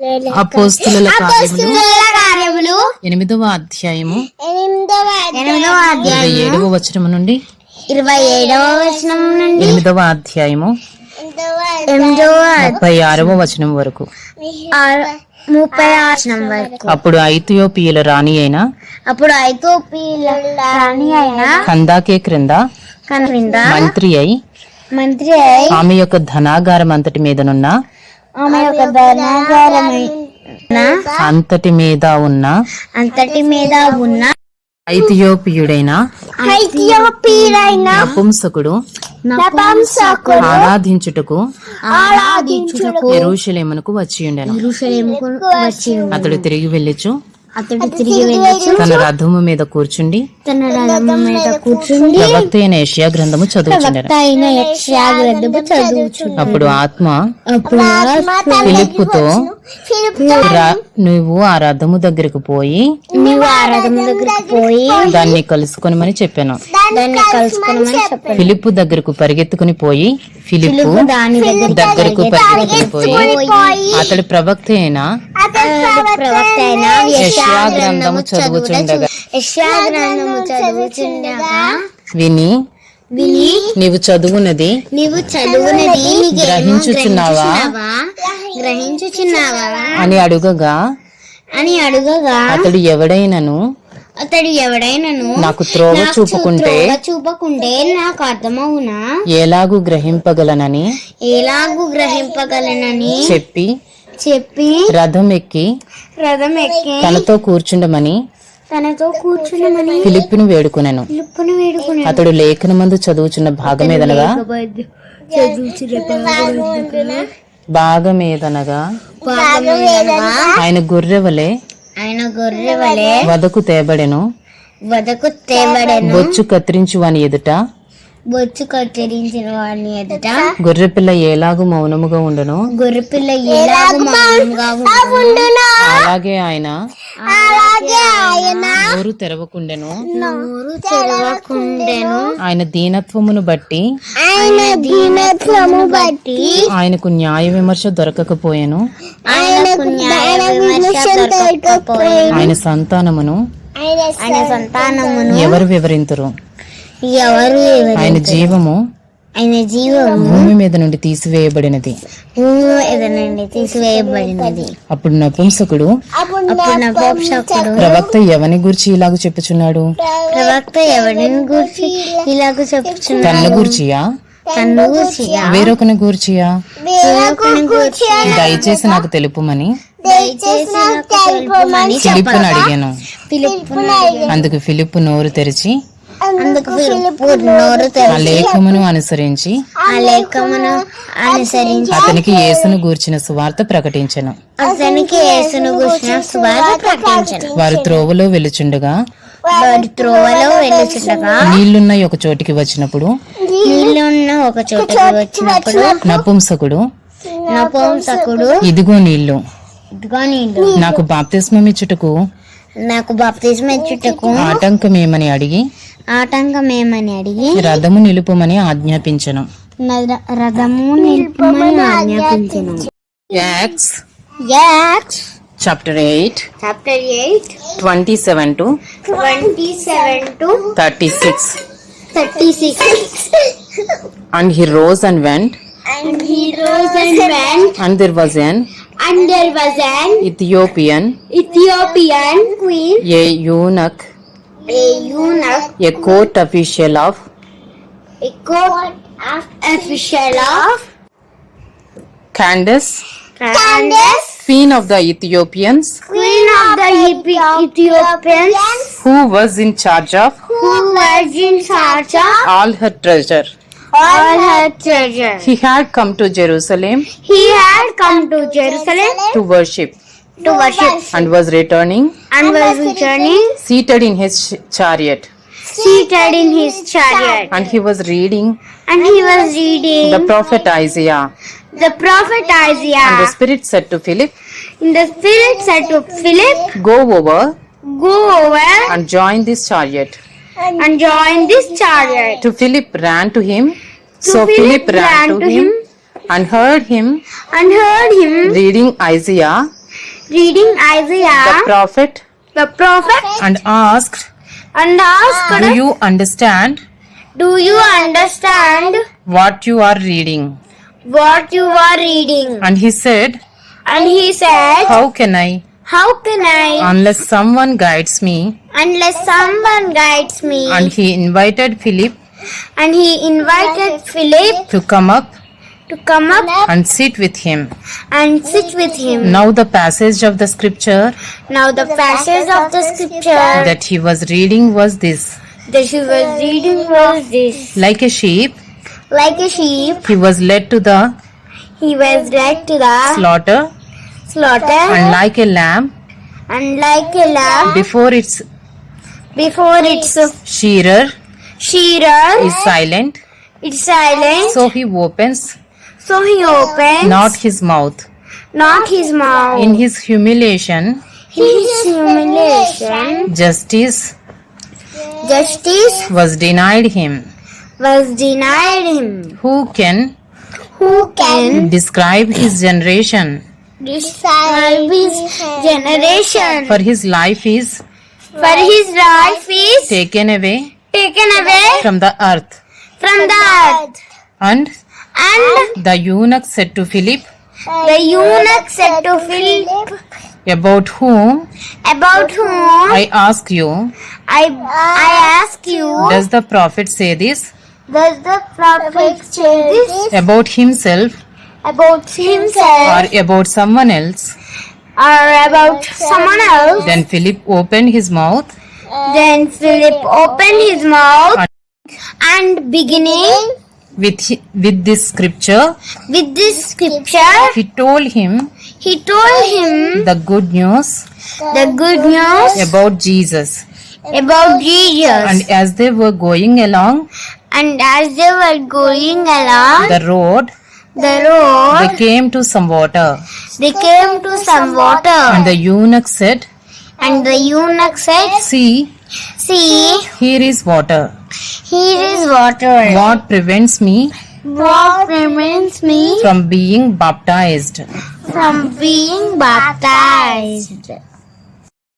అపోస్తుల కార్యములు. ఎనిమిదవ అధ్యాయము. ఎనిమిదవ అధ్యాయం ఏడవ వచనము నుండి. ఇరవై ఏడవ వచనం నుండి. ఎనిమిదవ అధ్యాయము. ముప్పై ఆరవ వచనం వరకు. ముప్పై వచనం వరకు. అప్పుడు ఐథియోపియల రాణి అయిన అప్పుడు ఐథోపియల రాణి అయిన కందాకే క్రింద కనువింద మంత్రి అయి మంత్రి అయి ఆమె యొక్క ధనాగారం అంతటి మీదనున్న ఆమె యొక్క ధనాగారమైన అంతటి మీద ఉన్న అంతటి మీద ఉన్న ఐథియోపియుడైన నపుంసకుడు ఆరాధించుటకు ఆరాధించుటకు ఎరుషలేమునకు వచ్చి ఉండెను. అతడు తిరిగి వెళ్ళుచు. అతడు తిరిగి వెళ్ళి తన రథము మీద కూర్చుండి. తన రథము మీద కూర్చుండి ప్రవక్త అయిన యెషయా గ్రంథము చదువుచుండెను. అయిన అప్పుడు ఆత్మ అప్పుడు ఫిలిప్పుతో నువ్వు ఆ రథము దగ్గరకు పోయి నీవు ఆ రథము దగ్గరికి పోయి దాన్ని కలుసుకొనమని చెప్పాను. దాన్ని కలుసుకోమని చెప్పాడు ఫిలిప్పు దగ్గరకు పరిగెత్తుకుని పోయి ఫిలిప్పు దాని దగ్గర దగ్గరకు పరిగెత్తుకుని పోయి అతడి ప్రవక్త అయిన ప్రవక్త అయిన యెషయా గ్రంథము చదువుచుండగా. గ్రంథము చదువుచుండగా. విని. విని. నీవు చదువునది. నీవు చదువునది గ్రహించుచున్నావా? గ్రహించుచున్నావా? అని అడుగగా. అని అడుగగా. అతడు ఎవడైనను? అతడు ఎవడైనను? నాకు త్రోవ చూపుకుంటే చూపకుంటే నాకు అర్థమవునా? ఎలాగూ గ్రహింపగలనని? ఎలాగూ గ్రహింపగలనని? చెప్పి చెప్పి రథం ఎక్కి రథం ఎక్కి తనతో కూర్చుండమని తనతో కూర్చున్నమని ఫిలిప్పును వేడుకొనెను. పిలుపుని వేడుకుని అతడు లేఖనమందు చదువుచున్న భాగమేదనగా? భాగమేదనగా? భాగమేదనగా? ఆయన గొర్రెవలే? ఆయన గొర్రె వలె వదకు తేబడెను. వదకు తేబడెను. బొచ్చు కత్తిరించు వాని ఎదుట బొచ్చు కత్తిరించిన వాడిని ఎదుట. గొర్రెపిల్ల ఏలాగు మౌనముగా ఉండను? గొర్రెపిల్ల ఎలాగ మౌనంగా ఉండును? అలాగే ఆయన అలాగే ఆయన నోరు తెరవకుండెను. నోరు తెరవకుండెను. ఆయన దీనత్వమును బట్టి ఆయన దీనత్వము బట్టి ఆయనకు న్యాయ విమర్శ దొరకకపోయెను. ఆయనకు న్యాయ విమర్శ దొరకకపోయిన. ఆయన సంతానమును ఆయన సంతానమును ఎవరు వివరింతురు? ఎవరు ఆయన జీవము ఆయన జీవము భూమి మీద నుండి తీసివేయబడినది. భూమి ఎదనండి తీసివేయబడినది. అప్పుడు నపుంసకుడు అప్పుడు ప్రవక్త ఎవని గురించి ఇలాగ చెప్పుచున్నాడు? ప్రవక్త ఎవరిని గురించి ఇలాగ చెప్పుచున్నాడు? తన్ను గూర్చియా? తన్ను వేరొకని గూర్చియా? వేరొకని దయచేసి నాకు తెలుపుమని దయచేసి నాకు తెలుపమని ఫిలిప్పును అడిగాను. అందుకు ఫిలిప్పు నోరు తెరిచి అందుకు నోరు ఆ లేఖమును అనుసరించి ఆ లేఖమును అనుసరించి అతనికి యేసును గూర్చిన సువార్త ప్రకటించెను. అతనికి యేసును గుర్చిన సువార్త ప్రకటించను. వారు త్రోవలో వెలుచుండగా వారి త్రోవలో వెళ్ళుచుండగా నీళ్ళున్న ఒక చోటికి వచ్చినప్పుడు నీళ్ళున్న ఒక చోటకి వచ్చినప్పుడు నపుంసకుడు నపుంసకుడు ఇదిగో నీళ్ళు. ఇదిగో నీళ్ళు నాకు బాప్తిస్మం ఇచ్చుటకు నాకు బాప్తిజం ఇచ్చుటకు ఆటంకమేమని అడిగి ఆటంకమేమని అడిగి? రథము నిలుపుమని ఆజ్ఞాపించను. రథము నిలుపమని ఆజ్ఞాపించను. Acts Acts chapter eight chapter eight twenty seven to twenty seven to thirty six. Thirty six. And he rose and went and he rose and went. And there was an and there was an Ethiopian Ethiopian queen a eunuch a eunuch, a court official of, a court official of? Candace, Candace, Queen of the Ethiopians, queen of the Ethiopians, who was in charge of? Who was in charge of? All her treasure. all her treasure. He had come to Jerusalem He had come to Jerusalem to worship to worship and was returning and was returning seated in his chariot. seated in his chariot. And he was reading And he was reading the prophet Isaiah. the prophet Isaiah And the Spirit said to Philip, And the Spirit said to Philip, Go over Go over and join this chariot. and join this chariot. To Philip ran to him. To so Philip Philip ran, ran to to him him and heard him And heard him reading Isaiah reading Isaiah, the prophet the prophet, and asked, and asked, Do you understand Do you understand what you are reading? what you are reading? And he said, And he said, How can I, How can I, unless someone guides me? unless someone guides me? And he invited Philip And he invited Philip to come up to come up and sit with him. and sit with him. Now, the passage of the scripture. Now, the passage of the scripture. That he was reading was this. That he was reading was this. Like a sheep, Like a sheep, he was led to the he was led to the slaughter, slaughter, and like a lamb and like a lamb before its before its shearer shearer is silent, it's silent, so he opens so he opens not his mouth. not his mouth. In his humiliation, his humiliation, justice justice was denied him. was denied him. Who can Who can describe his generation? describe his generation? For his life is For his life is taken away taken away from the earth. from the earth. And And the eunuch said to Philip, the eunuch said to Philip, About whom About whom I ask you, I, I ask you, does the prophet say this? does the prophet say this About himself about himself or about someone else? or about someone else? Then Philip opened his mouth Then Philip opened his mouth and beginning with, hi- with this scripture. with this scripture, He told him he told him the good news the good news about Jesus. about Jesus. And as they were going along And as they were going along the road, the road, they came to some water. they came to some water. And the eunuch said, And the eunuch said, See, See, here is water. Here is water. What prevents me What prevents me from being baptized? from being baptized?